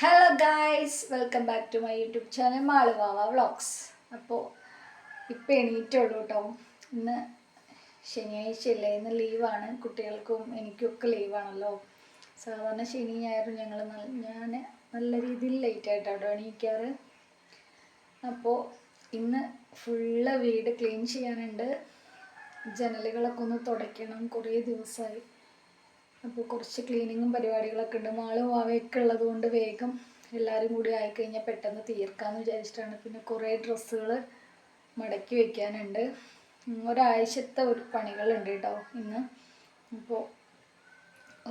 Hello guys welcome back to my YouTube channel Maluvava vlogs അപ്പോൾ ഇപ്പം എണീറ്റുള്ളൂ കേട്ടോ ഇന്ന് ശനിയാഴ്ച ഇല്ലേ ഇന്ന് ലീവാണ്. കുട്ടികൾക്കും എനിക്കൊക്കെ ലീവാണല്ലോ. സാധാരണ ശനി ഞായറും ഞങ്ങൾ ഞാൻ നല്ല രീതിയിൽ ലേറ്റ് ആയിട്ടാണ് കേട്ടോ എണീക്കാറ്. അപ്പോൾ ഇന്ന് ഫുള്ള് വീട് ക്ലീൻ ചെയ്യാനുണ്ട്. ജനലുകളൊക്കെ ഒന്ന് തുടയ്ക്കണം. കുറേ ദിവസമായി അപ്പോൾ കുറച്ച് ക്ലീനിങ്ങും പരിപാടികളൊക്കെ ഉണ്ട്. മാൾ വാവയൊക്കെ ഉള്ളത് കൊണ്ട് വേഗം എല്ലാവരും കൂടി ആയിക്കഴിഞ്ഞാൽ പെട്ടെന്ന് തീർക്കാമെന്ന് വിചാരിച്ചിട്ടാണ്. പിന്നെ കുറേ ഡ്രസ്സുകൾ മടക്കി വയ്ക്കാനുണ്ട് ഒരാഴ്ചത്തെ ഒരു പണികളുണ്ട് കേട്ടോ ഇന്ന്. അപ്പോൾ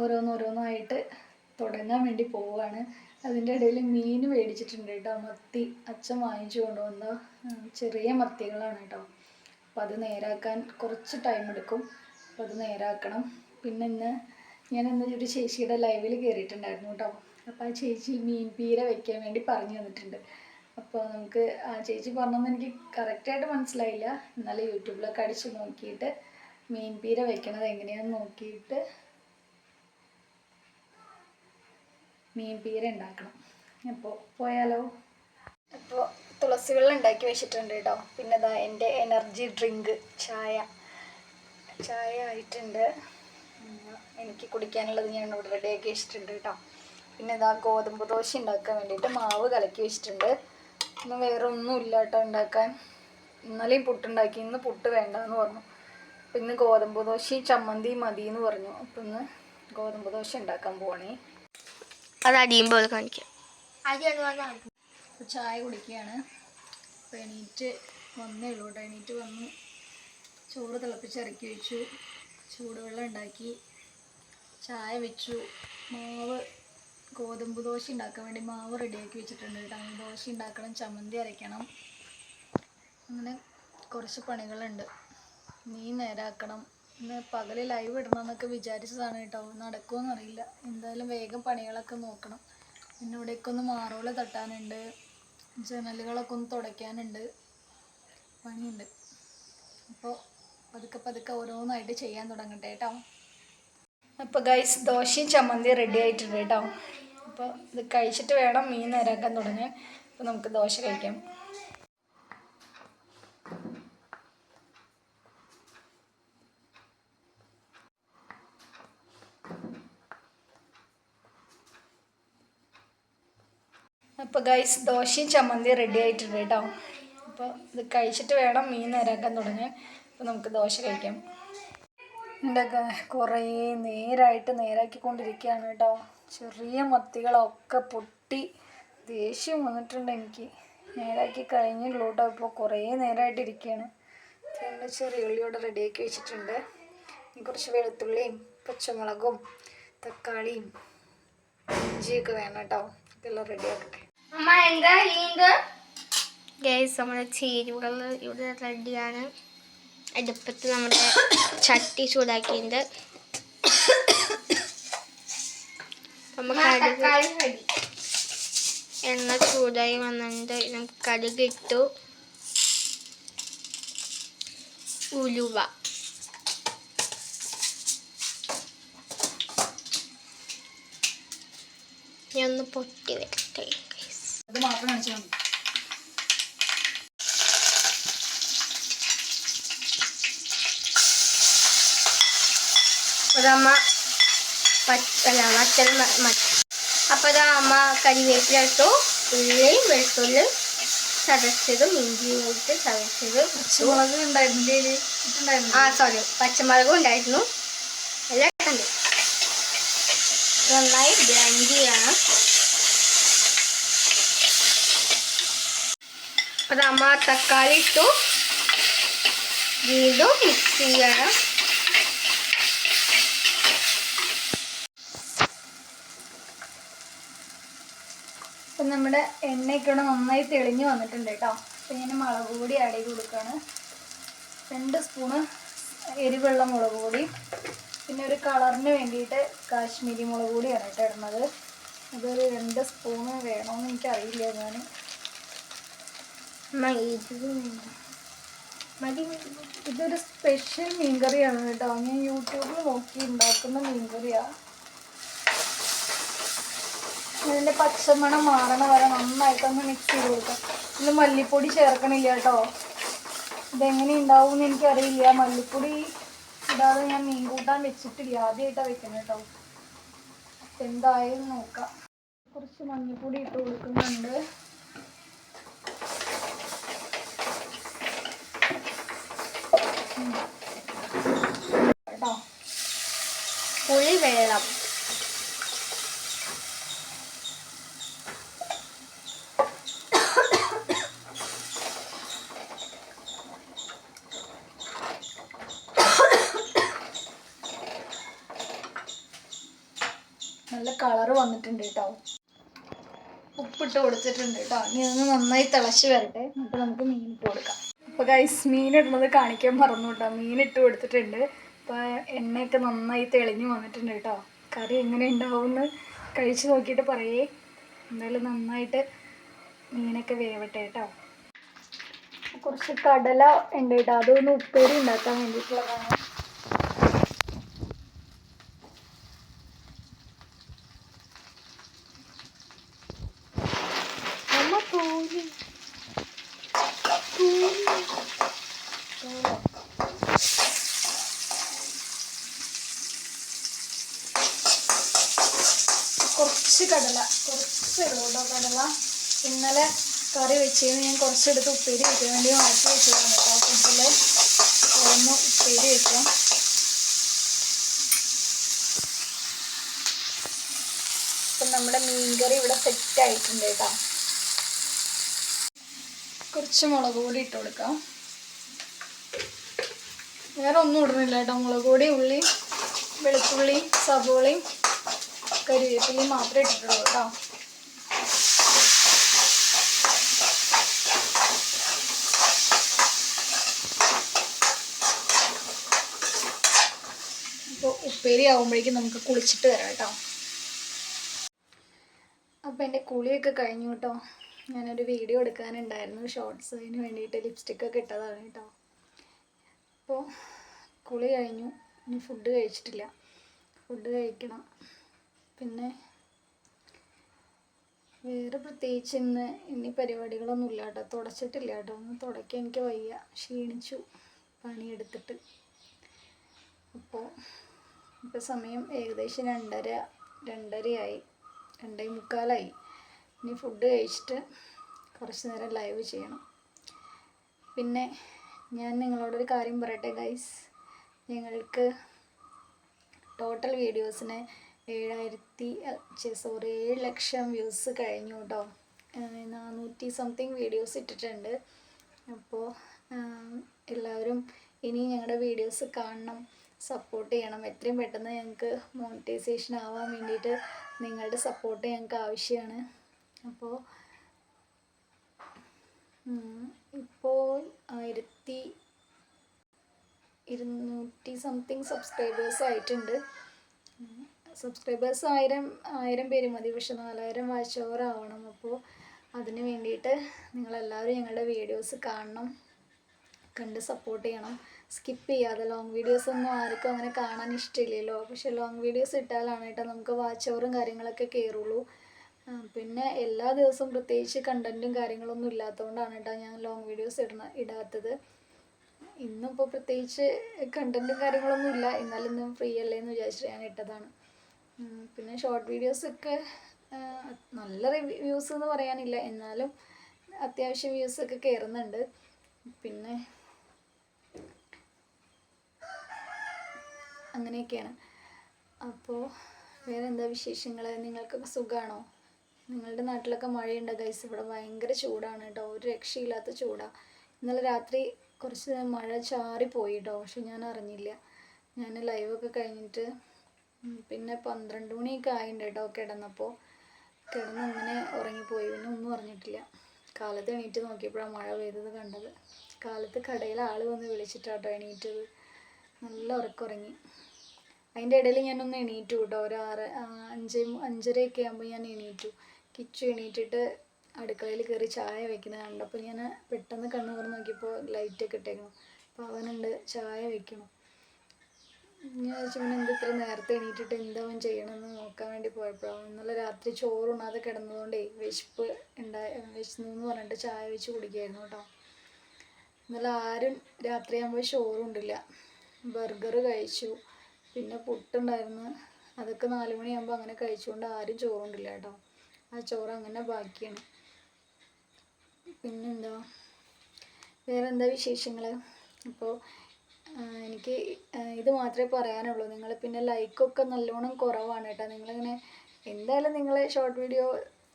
ഓരോന്നോരോന്നായിട്ട് തുടങ്ങാൻ വേണ്ടി പോവുകയാണ് അതിന്റെ ഇടയിൽ മീൻ മേടിച്ചിട്ടുണ്ട് കേട്ടോ മത്തി അച്ഛൻ വാങ്ങിച്ചു കൊണ്ടുവന്ന ചെറിയ മത്തികളാണ് കേട്ടോ അപ്പോൾ അത് നേരാക്കാൻ കുറച്ച് ടൈം എടുക്കും. അപ്പോൾ അത് നേരാക്കണം. പിന്നെ ഇന്ന് ഞാൻ അന്ന് ഒരു ചേച്ചിയുടെ ലൈവിൽ കയറിയിട്ടുണ്ടായിരുന്നു കേട്ടോ അപ്പോൾ ആ ചേച്ചി മീൻ പീര വെക്കാൻ വേണ്ടി പറഞ്ഞു തന്നിട്ടുണ്ട്. അപ്പോൾ നമുക്ക് ആ ചേച്ചി പറഞ്ഞൊന്നും എനിക്ക് കറക്റ്റായിട്ട് മനസ്സിലായില്ല. എന്നാലും യൂട്യൂബിലൊക്കെ അടിച്ച് നോക്കിയിട്ട് മീൻ പീര വെക്കണത് എങ്ങനെയാണെന്ന് നോക്കിയിട്ട് മീൻ പീര ഉണ്ടാക്കണം. അപ്പോൾ പോയാലോ? അപ്പോൾ തുളസി വെള്ളം ഉണ്ടാക്കി വെച്ചിട്ടുണ്ട് കേട്ടോ പിന്നെ ഇതാ എന്റെ എനർജി ഡ്രിങ്ക് ചായ. ചായ ആയിട്ടുണ്ട്. എനിക്ക് കുടിക്കാനുള്ളത് ഞാൻ ഇവിടെ റെഡിയാക്കി വെച്ചിട്ടുണ്ട് കേട്ടോ. പിന്നെ ഇതാ ഗോതമ്പ് ദോശ ഉണ്ടാക്കാൻ വേണ്ടിയിട്ട് മാവ് കലക്കി വെച്ചിട്ടുണ്ട്. ഇന്ന് വേറെ ഒന്നും ഇല്ല കേട്ടോ ഉണ്ടാക്കാൻ. ഇന്നലെയും പുട്ടുണ്ടാക്കി ഇന്ന് പുട്ട് വേണ്ടെന്ന് പറഞ്ഞു. അപ്പം ഇന്ന് ഗോതമ്പ് ദോശയും ചമ്മന്തിയും മതി എന്ന് പറഞ്ഞു. അപ്പം ഇന്ന് ഗോതമ്പ് ദോശ ഉണ്ടാക്കാൻ പോവാണേ. അത് അടിയുമ്പോൾ കാണിക്കാം. അപ്പോൾ ചായ കുടിക്കുകയാണ്. അപ്പോൾ എണീറ്റ് വന്നേ ഉള്ളൂ കേട്ടോ. എണീറ്റ് വന്ന് ചോറ് തിളപ്പിച്ച് ഇറക്കി വെച്ചു. ചൂടുവെള്ളം ഉണ്ടാക്കി. ചായ വെച്ചു. മാവ് ഗോതമ്പ് ദോശ ഉണ്ടാക്കാൻ വേണ്ടി മാവ് റെഡിയാക്കി വെച്ചിട്ടുണ്ട്. കേട്ടോ ദോശ ഉണ്ടാക്കണം ചമ്മന്തി അരയ്ക്കണം. അങ്ങനെ കുറച്ച് പണികളുണ്ട്. മീൻ നേരാക്കണം. ഇന്ന് പകൽ ലൈവ് ഇടണം എന്നൊക്കെ വിചാരിച്ചതാണ് കേട്ടോ. നടക്കുമെന്ന് അറിയില്ല. എന്തായാലും വേഗം പണികളൊക്കെ നോക്കണം. പിന്നെ ഇവിടേക്ക് ഒന്ന് മാറോൾ തട്ടാനുണ്ട്. ജനലുകളൊക്കെ ഒന്ന് തുടയ്ക്കാനുണ്ട്. പണിയുണ്ട്. അപ്പോൾ പതുക്കെ പതുക്കെ ഓരോന്നായിട്ട് ചെയ്യാൻ തുടങ്ങട്ടെ കേട്ടോ. അപ്പോൾ ഗൈസ് ദോശയും ചമ്മന്തിയും റെഡി ആയിട്ടുണ്ട് കേട്ടോ. അപ്പോൾ ഇത് കഴിച്ചിട്ട് വേണം മീൻ നേരാക്കാൻ തുടങ്ങാൻ. അപ്പോൾ നമുക്ക് ദോശ കഴിക്കാം. അപ്പോൾ ഗൈസ് ദോശയും ചമ്മന്തിയും റെഡി ആയിട്ടുണ്ട് കേട്ടോ. അപ്പോൾ ഇത് കഴിച്ചിട്ട് വേണം മീൻ നേരാക്കാൻ തുടങ്ങാൻ. അപ്പോൾ നമുക്ക് ദോശ കഴിക്കാം. എന്റെ കുറേ നേരായിട്ട് നേരാക്കിക്കൊണ്ടിരിക്കുകയാണ് കേട്ടോ. ചെറിയ മത്തികളൊക്കെ പൊട്ടി ദേഷ്യം വന്നിട്ടുണ്ട് എനിക്ക്. നേരാക്കി കഴിഞ്ഞുള്ളൂ കേട്ടോ. ഇപ്പോൾ കുറേ നേരമായിട്ട് ഇരിക്കുകയാണ്. എന്റെ ചെറിയ ഉള്ളിയോടെ റെഡിയാക്കി വെച്ചിട്ടുണ്ട്. ഇനി കുറച്ച് വെളുത്തുള്ളിയും പച്ചമുളകും തക്കാളിയും ഇഞ്ചിയൊക്കെ വേണം കേട്ടോ. ഇതെല്ലാം റെഡിയാക്കട്ടെ. അമ്മ എന്താ ഗൈസ് നമ്മുടെ ചേരുവകൾ ഇവിടെ റെഡിയാണ്. അടുപ്പത്ത് നമ്മുടെ ചട്ടി ചൂടാക്കിയിട്ടുണ്ട്. നമുക്ക് കടുക് എണ്ണ ചൂടായി വന്നിട്ടുണ്ട്. നമുക്ക് കടുക് ഇട്ടു. ഉലുവ. ഞാൻ ഒന്ന് പൊട്ടി വരട്ടെ അത് മാത്രം കാണിച്ചാൽ മതി അതമ്മ അല്ല മറ്റൽ അപ്പോൾ അത് അമ്മ കരിവേപ്പില ഇട്ടു ഉള്ളിയും വെളുത്തുള്ളി ചതച്ചതും ഇഞ്ചിയും കൂട്ടി ചതച്ചത് പച്ചമുളക് ഉണ്ടായിരുന്നു ആ സോറി പച്ചമുളകും ഉണ്ടായിരുന്നു. എല്ലാം ഉണ്ട് നന്നായി ബ്ലെൻഡ് ചെയ്യണം. അപ്പോൾ അമ്മ തക്കാളി ഇട്ടു. വീണ്ടും മിക്സ് ചെയ്യണം. അപ്പം നമ്മുടെ എണ്ണയൊക്കെ ഇവിടെ നന്നായി തെളിഞ്ഞ് വന്നിട്ടുണ്ട് കേട്ടോ. അപ്പം ഞാൻ മുളക് പൊടി ആഡ് ചെയ്ത് കൊടുക്കുകയാണ്. രണ്ട് സ്പൂണ് എരിവെള്ള മുളക് പൊടി പിന്നെ ഒരു കളറിന് വേണ്ടിയിട്ട് കാശ്മീരി മുളക് പൊടിയാണ് കേട്ടോ ഇടുന്നത്. അതൊരു രണ്ട് സ്പൂണ് വേണമെന്ന് എനിക്കറിയില്ല ഞാൻ ഇതൊരു സ്പെഷ്യൽ മീൻകറിയാണ് കേട്ടോ. ഞാൻ യൂട്യൂബിൽ നോക്കി ഉണ്ടാക്കുന്ന മീൻകറിയാണ് ഇതിന്റെ പച്ചമണം മാറണ വരെ നന്നായിട്ടൊന്ന് മിക്സ് ചെയ്ത് കൊടുക്കാം. ഇതിൽ മല്ലിപ്പൊടി ചേർക്കണില്ല കേട്ടോ. ഇതെങ്ങനെ ഉണ്ടാവും എന്ന് എനിക്കറിയില്ല. മല്ലിപ്പൊടി ഇടാതെ ഞാൻ മീൻ കൂട്ടാൻ വെച്ചിട്ടില്ല. ആദ്യമായിട്ടാണ് വെക്കുന്നത് കേട്ടോ. എന്തായാലും നോക്കാം. കുറച്ച് മഞ്ഞൾപ്പൊടി ഇട്ട് കൊടുക്കുന്നുണ്ട്. കേട്ടോ. പുളി വെള്ളം നല്ല കളറ് വന്നിട്ടുണ്ട് കേട്ടോ. ഉപ്പിട്ട് കൊടുത്തിട്ടുണ്ട് കേട്ടോ. ഇനി ഒന്ന് നന്നായി തിളച്ച് വരട്ടെ. എന്നിട്ട് നമുക്ക് മീൻ ഇട്ട് കൊടുക്കാം. അപ്പോൾ ഗൈസ് മീൻ ഇടുന്നത് കാണിക്കാൻ മറന്നു കേട്ടോ. മീൻ ഇട്ട് കൊടുത്തിട്ടുണ്ട്. അപ്പോൾ എണ്ണയൊക്കെ നന്നായി തെളിഞ്ഞു വന്നിട്ടുണ്ട് കേട്ടോ. കറി എങ്ങനെ ഉണ്ടാവുമെന്ന് കഴിച്ചു നോക്കിയിട്ട് പറയേ. എന്തായാലും നന്നായിട്ട് മീനൊക്കെ വേവട്ടെ കേട്ടോ. കുറച്ച് കടല ഉണ്ട് കേട്ടോ. അതൊന്ന് ഉപ്പേരി ഉണ്ടാക്കാൻ വേണ്ടിയിട്ടുള്ളതാണ് അമ്മ പൂരി കുറച്ച് കടല കുറച്ച് ഇടും കടല. ഇന്നലെ കറി വെച്ചതിന് ഞാൻ കുറച്ചെടുത്ത് ഉപ്പേരി വെക്കാൻ വേണ്ടി മാറ്റി വെച്ചിരുന്നു കേട്ടോ ഫ്രിഡ്ജിൽ ഒന്ന് ഉപ്പേരി വെക്കാം. അപ്പം നമ്മുടെ മീൻകറി ഇവിടെ സെറ്റ് ആയിട്ടുണ്ട് കേട്ടോ. കുറച്ച് മുളക് പൊടി ഇട്ട് കൊടുക്കാം. വേറെ ഒന്നും ഇടുന്നില്ല കേട്ടോ. മുളക് പൊടി ഉള്ളി വെളുത്തുള്ളി സവോളയും കരിവേപ്പിലയും മാത്രമേ ഇട്ടിട്ടുള്ളൂ കേട്ടോ. അപ്പോൾ ഉപ്പേരി ആകുമ്പോഴേക്കും നമുക്ക് കുളിച്ചിട്ട് വരാം കേട്ടോ. അപ്പോൾ എന്റെ കുളിയൊക്കെ കഴിഞ്ഞു കേട്ടോ. ഞാനൊരു വീഡിയോ എടുക്കാനുണ്ടായിരുന്നു. ഷോർട്സ് അതിന് വേണ്ടിയിട്ട് ലിപ്സ്റ്റിക്കൊക്കെ ഇട്ടതാണ് കേട്ടോ. അപ്പോൾ കുളി കഴിഞ്ഞു. ഇനി ഫുഡ് കഴിച്ചിട്ടില്ല. ഫുഡ് കഴിക്കണം. പിന്നെ വേറെ പ്രത്യേകിച്ച് ഇന്ന് ഇനി പരിപാടികളൊന്നും ഇല്ല കേട്ടോ. തുടച്ചിട്ടില്ല കേട്ടോ. ഒന്ന് തുടയ്ക്കാൻ എനിക്ക് വയ്യ. ക്ഷീണിച്ചു. പണിയെടുത്തിട്ട്. അപ്പോൾ ഇപ്പോൾ സമയം ഏകദേശം രണ്ടര രണ്ടരയായി. രണ്ടേ മുക്കാലായി. ഇനി ഫുഡ് കഴിച്ചിട്ട് കുറച്ച് നേരം ലൈവ് ചെയ്യണം. പിന്നെ ഞാൻ നിങ്ങളോടൊരു കാര്യം പറയട്ടെ ഗൈസ് ഞങ്ങൾക്ക് ടോട്ടൽ വീഡിയോസിന് ഏഴായിരത്തി സോറി ഏഴ് ലക്ഷം വ്യൂസ് കഴിഞ്ഞു കേട്ടോ നാനൂറ്റി സംതിങ് വീഡിയോസ് ഇട്ടിട്ടുണ്ട്. അപ്പോൾ എല്ലാവരും ഇനി ഞങ്ങളുടെ വീഡിയോസ് കാണണം സപ്പോർട്ട് ചെയ്യണം. എത്രയും പെട്ടെന്ന് ഞങ്ങൾക്ക് മോണിറ്റൈസേഷൻ ആവാൻ വേണ്ടിയിട്ട് നിങ്ങളുടെ സപ്പോർട്ട് ഞങ്ങൾക്ക് ആവശ്യമാണ് അപ്പോൾ ഇപ്പോൾ ആയിരത്തി ഇരുന്നൂറ്റി സംതിങ് സബ്സ്ക്രൈബേഴ്സ് ആയിട്ടുണ്ട്. സബ്സ്ക്രൈബേഴ്സ് ആയിരം ആയിരം പേര് മതി. പക്ഷെ നാലായിരം വായിച്ചവരാവണം. അപ്പോൾ അതിന് വേണ്ടിയിട്ട് നിങ്ങളെല്ലാവരും ഞങ്ങളുടെ വീഡിയോസ് കാണണം. കണ്ട് സപ്പോർട്ട് ചെയ്യണം. സ്കിപ്പ് ചെയ്യാതെ ലോങ് വീഡിയോസ് ഒന്നും ആർക്കും അങ്ങനെ കാണാൻ ഇഷ്ടമില്ലല്ലോ പക്ഷെ ലോങ് വീഡിയോസ് ഇട്ടാലാണ് കേട്ടോ നമുക്ക് വാച്ച് കാര്യങ്ങളൊക്കെ കയറുള്ളൂ പിന്നെ എല്ലാ ദിവസവും പ്രത്യേകിച്ച് കണ്ടന്റും കാര്യങ്ങളൊന്നും ഇല്ലാത്തതുകൊണ്ടാണ് കേട്ടോ ഞാൻ ലോങ് വീഡിയോസ് ഇടണ ഇടാത്തത്. ഇന്നിപ്പോൾ പ്രത്യേകിച്ച് കണ്ടന്റും കാര്യങ്ങളൊന്നും ഇല്ല. എന്നാലും ഫ്രീ അല്ലേ എന്ന് വിചാരിച്ചിട്ട് ഞാൻ ഇട്ടതാണ്. പിന്നെ ഷോർട്ട് വീഡിയോസൊക്കെ നല്ല റിവ്യൂസ് എന്ന് പറയാനില്ല. എന്നാലും അത്യാവശ്യം വ്യൂസ് ഒക്കെ കയറുന്നുണ്ട് പിന്നെ അങ്ങനെയൊക്കെയാണ്. അപ്പോൾ വേറെ എന്താ വിശേഷങ്ങൾ നിങ്ങൾക്കൊക്കെ സുഖമാണോ നിങ്ങളുടെ നാട്ടിലൊക്കെ മഴയുണ്ട് ഗൈസ് ഇവിടെ ഭയങ്കര ചൂടാണ് കേട്ടോ. ഒരു രക്ഷയില്ലാത്ത ചൂടാണ് ഇന്നലെ രാത്രി കുറച്ച് മഴ ചാറി പോയി കേട്ടോ. പക്ഷെ ഞാൻ അറിഞ്ഞില്ല. ഞാൻ ലൈവൊക്കെ കഴിഞ്ഞിട്ട് പിന്നെ പന്ത്രണ്ട് മണിയൊക്കെ ആയിട്ടുണ്ട് കേട്ടോ കിടന്നപ്പോൾ കിടന്ന് അങ്ങനെ ഉറങ്ങിപ്പോയി. പിന്നെ ഒന്നും അറിഞ്ഞിട്ടില്ല കാലത്ത് എണീറ്റ് നോക്കിയപ്പോഴാണ് മഴ പെയ്തത് കണ്ടത്. കാലത്ത് കടയിൽ ആൾ വന്ന് വിളിച്ചിട്ടാട്ടോ എണീറ്റത്. നല്ല ഉറക്കുറങ്ങി. അതിന്റെ ഇടയിൽ ഞാനൊന്ന് എണീറ്റു കേട്ടോ. ഒരു ആറ് അഞ്ച് അഞ്ചരയൊക്കെ ആകുമ്പോൾ ഞാൻ എണീറ്റു. കിച്ചു എണീറ്റിട്ട് അടുക്കളയിൽ കയറി ചായ വെക്കുന്നത് കണ്ടപ്പോൾ ഞാൻ പെട്ടെന്ന് കണ്ണു തുറന്ന് നോക്കിയപ്പോൾ ലൈറ്റൊക്കെ ഇട്ടേക്കണം അപ്പോൾ അവനുണ്ട് ചായ വെക്കണം. ഞാൻ പിന്നെ എന്ത് ഇത്ര നേരത്തെ എണീറ്റിട്ട് എന്താവൻ ചെയ്യണമെന്ന് നോക്കാൻ വേണ്ടി പോയപ്പോഴാണ് ഇന്നലെ രാത്രി ചോറ് ഉണ്ണാതെ കിടന്നതുകൊണ്ടേ വിശപ്പ് ഉണ്ടായി വിശന്നു എന്ന് പറഞ്ഞിട്ട് ചായ വെച്ച് കുടിക്കായിരുന്നു കേട്ടോ. ഇന്നലെ ആരും രാത്രിയാകുമ്പോൾ ചോറുണ്ടില്ല ബർഗർ കഴിച്ചു. പിന്നെ പുട്ടുണ്ടായിരുന്നു. അതൊക്കെ നാല് മണിയാകുമ്പോൾ അങ്ങനെ കഴിച്ചുകൊണ്ട് ആരും ചോറുണ്ടില്ല കേട്ടോ. ആ ചോറ് അങ്ങനെ ബാക്കിയാണ്. പിന്നെന്താ? വേറെന്താ വിശേഷങ്ങൾ അപ്പോൾ എനിക്ക് ഇത് മാത്രമേ പറയാനുള്ളൂ. നിങ്ങൾ പിന്നെ ലൈക്കൊക്കെ നല്ലോണം കുറവാണ് കേട്ടോ. നിങ്ങളിങ്ങനെ എന്തായാലും നിങ്ങളെ ഷോർട്ട് വീഡിയോ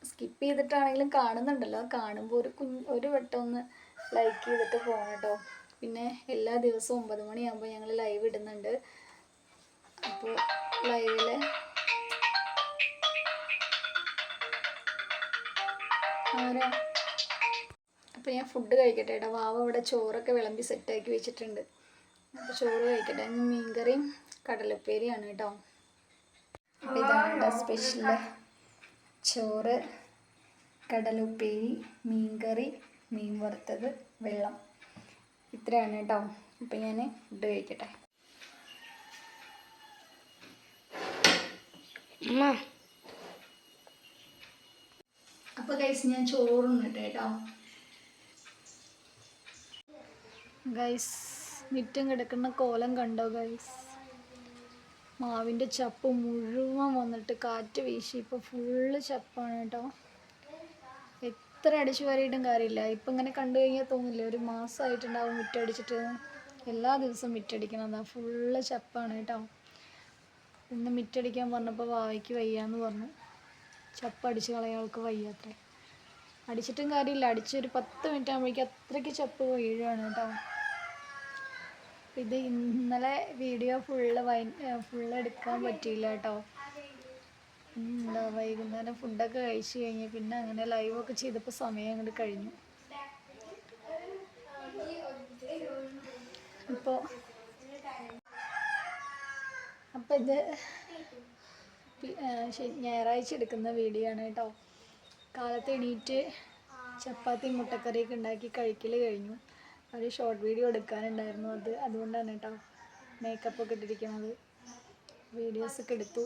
സ്കിപ്പ് ചെയ്തിട്ടാണെങ്കിലും കാണുന്നുണ്ടല്ലോ. കാണുമ്പോൾ ഒരു കുഞ്ഞ് ഒരു വട്ടം ഒന്ന് ലൈക്ക് ചെയ്തിട്ട് പോകണം കേട്ടോ. പിന്നെ എല്ലാ ദിവസവും ഒമ്പത് മണിയാകുമ്പോൾ ഞങ്ങൾ ലൈവ് ഇടുന്നുണ്ട്. അപ്പോൾ ലൈവിൽ ആരാ? അപ്പോൾ ഞാൻ ഫുഡ് കഴിക്കട്ടെ കേട്ടോ. വാവ ഇവിടെ ചോറൊക്കെ വിളമ്പി സെറ്റാക്കി വെച്ചിട്ടുണ്ട്. അപ്പോൾ ചോറ് കഴിക്കട്ടെ. മീൻകറിയും കടലപ്പേരിയാണ് കേട്ടോ. അപ്പോൾ ഇതാണ് കേട്ടോ സ്പെഷ്യൽ ചോറ് കടലുപ്പേരി മീൻകറി മീൻ വറുത്തത് വെള്ളം. ഇത്രയാണ് കേട്ടോ. അപ്പം ഞാൻ ഫുഡ് കഴിക്കട്ടെ. അപ്പോൾ ഗൈസ് ഞാൻ ചോറുണ്ണിട്ട് കേട്ടോ ഗൈസ് മിറ്റം കിടക്കുന്ന കോലം കണ്ടോ ഗൈസ് മാവിന്റെ ചപ്പ് മുഴുവൻ വന്നിട്ട് കാറ്റ് വീശി. ഇപ്പോൾ ഫുള്ള് ചപ്പാണ് കേട്ടോ. എത്ര അടിച്ചു വരയിട്ടും കാര്യമില്ല. ഇപ്പം ഇങ്ങനെ കണ്ടു കഴിഞ്ഞാൽ തോന്നില്ല ഒരു മാസമായിട്ടുണ്ടാവും മിറ്റടിച്ചിട്ട്. എല്ലാ ദിവസവും മിറ്റടിക്കണം. ഫുള്ള് ചപ്പാണ് കേട്ടോ. ഇന്ന് മിറ്റടിക്കാൻ പറഞ്ഞപ്പോൾ വാവയ്ക്ക് വയ്യാന്ന് പറഞ്ഞു. ചപ്പ് അടിച്ച് കളയാൻ അവൾക്ക് വയ്യാത്രേ അടിച്ചിട്ടും കാര്യമില്ല. അടിച്ചൊരു പത്ത് മിനിറ്റ് ആകുമ്പോഴേക്കും അത്രയ്ക്ക് ചപ്പ് വീഴുകയാണ് കേട്ടോ. ഇത് ഇന്നലെ വീഡിയോ ഫുള്ള് വൈ ഫുള്ള് എടുക്കാൻ പറ്റിയില്ല കേട്ടോ. എന്താ വൈകുന്നേരം ഫുഡൊക്കെ കഴിച്ച് കഴിഞ്ഞ് പിന്നെ അങ്ങനെ ലൈവൊക്കെ ചെയ്തപ്പോൾ സമയം അങ്ങോട്ട് കഴിഞ്ഞു. ഇപ്പോൾ അപ്പോൾ ഇത് ഞായറാഴ്ച എടുക്കുന്ന വീഡിയോ ആണ് കേട്ടോ. കാലത്ത് എണീറ്റ് ചപ്പാത്തി മുട്ടക്കറിയൊക്കെ ഉണ്ടാക്കി കഴിക്കൽ കഴിഞ്ഞു. ഒരു ഷോർട്ട് വീഡിയോ എടുക്കാനുണ്ടായിരുന്നു അത്. അതുകൊണ്ടാണ് കേട്ടോ മേക്കപ്പ് ഒക്കെ ഇട്ടിരിക്കുന്നത്. വീഡിയോസൊക്കെ എടുത്തു.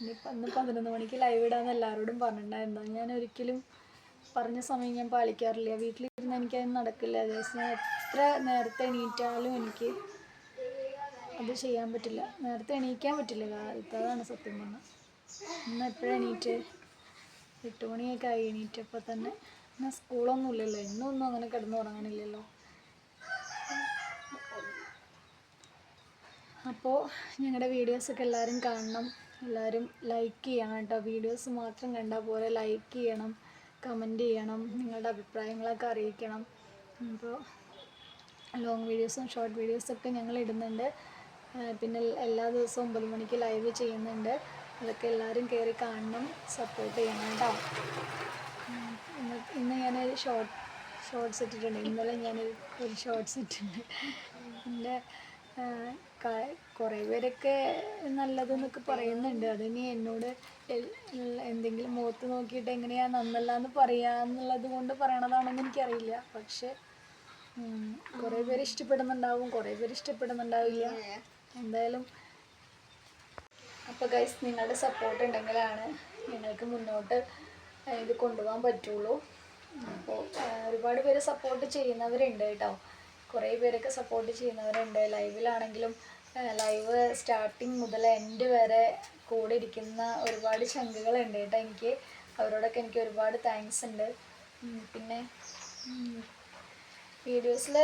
ഇനിയിപ്പോൾ ഇന്ന് പതിനൊന്ന് മണിക്ക് ലൈവ് ഇടാമെന്ന് എല്ലാവരോടും പറഞ്ഞിട്ടുണ്ടായിരുന്നു. ഞാൻ ഒരിക്കലും പറഞ്ഞ സമയം ഞാൻ പാലിക്കാറില്ല. വീട്ടിലിരുന്ന് എനിക്കത് നടക്കില്ല. ദിവസം എത്ര നേരത്തെ എണീറ്റാലും എനിക്ക് അത് ചെയ്യാൻ പറ്റില്ല. നേരത്തെ എണീക്കാൻ പറ്റില്ല. കാലത്ത് അതാണ് സത്യം പറഞ്ഞത് ഇന്ന് എപ്പോഴും എണീറ്റ്? എട്ട് മണിയൊക്കെ ആയി. എണീറ്റപ്പോൾ തന്നെ. എന്നാൽ സ്കൂളൊന്നുമില്ലല്ലോ ഇന്നൊന്നും അങ്ങനെ കിടന്നു അപ്പോൾ ഞങ്ങളുടെ വീഡിയോസൊക്കെ എല്ലാവരും കാണണം. എല്ലാവരും ലൈക്ക് ചെയ്യണം കേട്ടോ വീഡിയോസ് മാത്രം കണ്ടാൽ പോലെ ലൈക്ക് ചെയ്യണം കമന്റ് ചെയ്യണം നിങ്ങളുടെ അഭിപ്രായങ്ങളൊക്കെ അറിയിക്കണം. അപ്പോൾ ലോങ് വീഡിയോസും ഷോർട്ട് വീഡിയോസൊക്കെ ഞങ്ങൾ ഇടുന്നുണ്ട്. പിന്നെ എല്ലാ ദിവസവും ഒമ്പത് മണിക്ക് ലൈവ് ചെയ്യുന്നുണ്ട്. അതൊക്കെ എല്ലാവരും കയറി കാണണം സപ്പോർട്ട് ചെയ്യണം കേട്ടോ ഇന്ന് ഇന്ന് ഞാനൊരു ഷോർട്ട് ഷോർട്ട്സ് ഇട്ടിട്ടുണ്ട്. ഇന്നലെ ഞാനൊരു ഒരു ഷോർട്ട്സ് ഇട്ടിട്ടുണ്ട്. എന്റെ കുറേ പേരൊക്കെ നല്ലതെന്നൊക്കെ പറയുന്നുണ്ട്. അതിനി എന്നോട് എന്തെങ്കിലും മുഖത്ത് നോക്കിയിട്ട് എങ്ങനെയാ നന്നല്ല എന്ന് പറയാന്നുള്ളത് കൊണ്ട് പറയണതാണെന്ന് എനിക്കറിയില്ല. പക്ഷെ കുറേ പേര് ഇഷ്ടപ്പെടുന്നുണ്ടാവും കുറേ പേര് ഇഷ്ടപ്പെടുന്നുണ്ടാവില്ല. എന്തായാലും അപ്പോൾ ഗൈസ് നിങ്ങളുടെ സപ്പോർട്ട് ഉണ്ടെങ്കിലാണ് ഞങ്ങൾക്ക് മുന്നോട്ട് ഇത് കൊണ്ടുപോകാൻ പറ്റുള്ളൂ. അപ്പോൾ ഒരുപാട് പേര് സപ്പോർട്ട് ചെയ്യുന്നവരുണ്ട് കേട്ടോ. കുറേ പേരൊക്കെ സപ്പോർട്ട് ചെയ്യുന്നവരുണ്ട്. ലൈവിലാണെങ്കിലും ലൈവ് സ്റ്റാർട്ടിങ് മുതൽ എൻഡ് വരെ കൂടെ ഇരിക്കുന്ന ഒരുപാട് ശങ്കുകളുണ്ട് കേട്ടോ എനിക്ക്. അവരോടൊക്കെ എനിക്ക് ഒരുപാട് താങ്ക്സ് ഉണ്ട്. പിന്നെ വീഡിയോസിൽ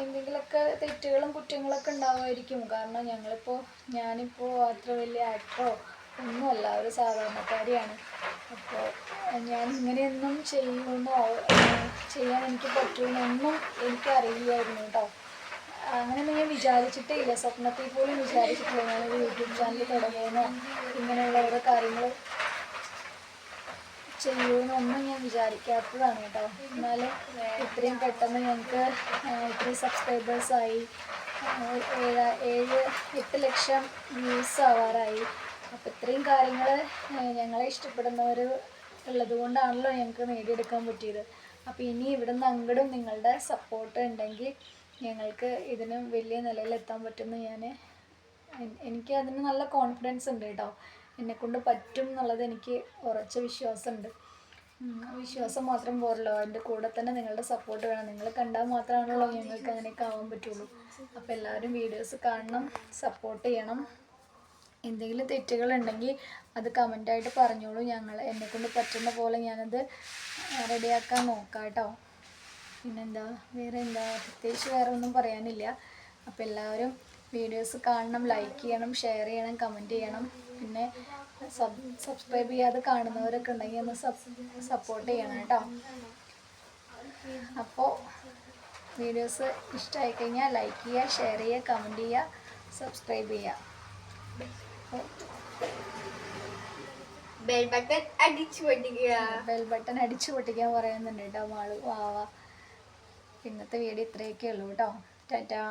എന്തെങ്കിലുമൊക്കെ തെറ്റുകളും കുറ്റങ്ങളൊക്കെ ഉണ്ടാവുമായിരിക്കും. കാരണം ഞങ്ങളിപ്പോൾ ഞാനിപ്പോൾ അത്ര വലിയ ആക്ടറോ ഒന്നുമല്ല. ഒരു സാധാരണക്കാരിയാണ്. അപ്പോൾ ഞാൻ ഇങ്ങനെയൊന്നും ചെയ്യുമെന്നോ ചെയ്യാൻ എനിക്ക് പറ്റുമെന്നൊന്നും എനിക്കറിയില്ലായിരുന്നു കേട്ടോ. അങ്ങനെ ഞാൻ വിചാരിച്ചിട്ടേ ഇല്ല സ്വപ്നത്തിൽ പോലും വിചാരിച്ചിട്ടില്ല ഞാനൊരു യൂട്യൂബ് ചാനൽ തുടങ്ങിയെന്നോ ഇങ്ങനെയുള്ള ഓരോ കാര്യങ്ങൾ ചെയ്യുമെന്നൊന്നും ഞാൻ വിചാരിക്കാത്തതാണ് കേട്ടോ. എന്നാലും ഇത്രയും പെട്ടെന്ന് ഞങ്ങൾക്ക് ഇത്രയും സബ്സ്ക്രൈബേഴ്സായി ഏഴ് ഏഴ് എട്ട് ലക്ഷം വ്യൂസ് ആവാറായി. അപ്പോൾ ഇത്രയും കാര്യങ്ങൾ ഞങ്ങളെ ഇഷ്ടപ്പെടുന്നവർ ഉള്ളത് കൊണ്ടാണല്ലോ ഞങ്ങൾക്ക് നേടിയെടുക്കാൻ പറ്റിയത്. അപ്പോൾ ഇനി ഇവിടുന്ന് അങ്ങോട്ടും നിങ്ങളുടെ സപ്പോർട്ട് ഉണ്ടെങ്കിൽ ഞങ്ങൾക്ക് ഇതിന് വലിയ നിലയിലെത്താൻ പറ്റുമെന്ന് ഞാൻ എനിക്ക് അതിന് നല്ല കോൺഫിഡൻസ് ഉണ്ട് കേട്ടോ. എന്നെക്കൊണ്ട് പറ്റും എന്നുള്ളത് എനിക്ക് ഉറച്ച വിശ്വാസമുണ്ട്. വിശ്വാസം മാത്രം പോരല്ലോ. എന്റെ കൂടെ തന്നെ നിങ്ങളുടെ സപ്പോർട്ട് വേണം. നിങ്ങൾ കണ്ടാൽ മാത്രമാണല്ലോ ഞങ്ങൾക്ക് അങ്ങനെയൊക്കെ ആവാൻ പറ്റുള്ളൂ. അപ്പോൾ എല്ലാവരും വീഡിയോസ് കാണണം സപ്പോർട്ട് ചെയ്യണം. എന്തെങ്കിലും തെറ്റുകളുണ്ടെങ്കിൽ അത് കമന്റായിട്ട് പറഞ്ഞോളൂ. ഞങ്ങൾ എന്നെക്കൊണ്ട് പറ്റുന്ന പോലെ ഞാനത് റെഡിയാക്കാൻ നോക്കാം കേട്ടോ പിന്നെന്താ? വേറെ എന്താ പ്രത്യേകിച്ച് വേറെ ഒന്നും പറയാനില്ല. അപ്പോൾ എല്ലാവരും വീഡിയോസ് കാണണം ലൈക്ക് ചെയ്യണം ഷെയർ ചെയ്യണം കമന്റ് ചെയ്യണം. പിന്നെ സബ് സബ്സ്ക്രൈബ് ചെയ്യാതെ കാണുന്നവരൊക്കെ ഉണ്ടെങ്കിൽ ഒന്ന് സപ്പോർട്ട് ചെയ്യണം കേട്ടോ. അപ്പോൾ വീഡിയോസ് ഇഷ്ടമായി കഴിഞ്ഞാൽ ലൈക്ക് ചെയ്യുക ഷെയർ ചെയ്യുക കമന്റ് ചെയ്യുക സബ്സ്ക്രൈബ് ചെയ്യുക. അപ്പോൾ ബെൽ ബട്ടൺ അടിച്ചു പൊട്ടിക്കുക. ബെൽ ബട്ടൺ അടിച്ചു പൊട്ടിക്കാൻ പറയുന്നുണ്ട് കേട്ടോ മാൾ. വാവ ഇന്നത്തെ വീഡിയോ ഇത്രയൊക്കെ ഉള്ളൂ കേട്ടോ. ടാറ്റാ.